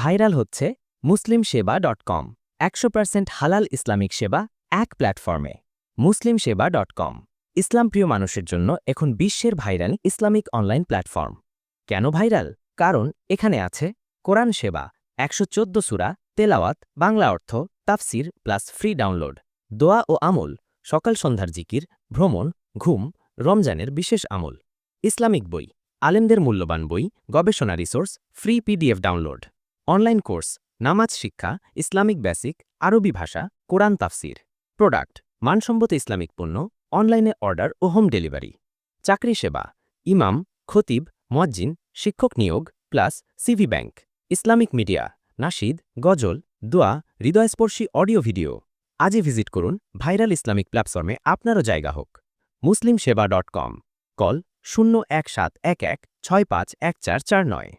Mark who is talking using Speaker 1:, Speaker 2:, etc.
Speaker 1: Viral হচ্ছে মুসলিম সেবা dot com, একশো পার্সেন্ট হালাল ইসলামিক সেবা এক প্ল্যাটফর্মে মুসলিম সেবা ডট কম, ইসলামপ্রিয় মানুষের জন্য এখন বিশ্বের ভাইরাল ইসলামিক অনলাইন প্ল্যাটফর্ম। কেন ভাইরাল? কারণ এখানে আছে কোরআন সেবা, একশো চোদ্দ সুরা, তেলাওয়াত, বাংলা অর্থ, তাফসির প্লাস ফ্রি ডাউনলোড, দোয়া ও আমল, সকাল সন্ধ্যার জিকির, ভ্রমণ, ঘুম, রমজানের বিশেষ আমল, ইসলামিক বই, আলেমদের মূল্যবান বই, গবেষণা resource, free PDF download. Online course, নামাজ শিক্ষা, ইসলামিক বেসিক, আরবি ভাষা, কোরআন তাফসির। প্রোডাক্ট, মানসম্মত ইসলামিক পণ্য, অনলাইনে অর্ডার ও হোম ডেলিভারি। চাকরি সেবা, ইমাম, খতিব মজ্জিন শিক্ষক নিয়োগ, plus CV bank. Islamic media nasheed গজল, দোয়া, হৃদয়স্পর্শী অডিও ভিডিও। আজই ভিজিট করুন ভাইরাল ইসলামিক প্ল্যাটফর্মে আপনারও জায়গা হোক। মুসলিম সেবা ডট কম। কল শূন্য এক সাত এক এক ছয় পাঁচ এক চার চার নয়।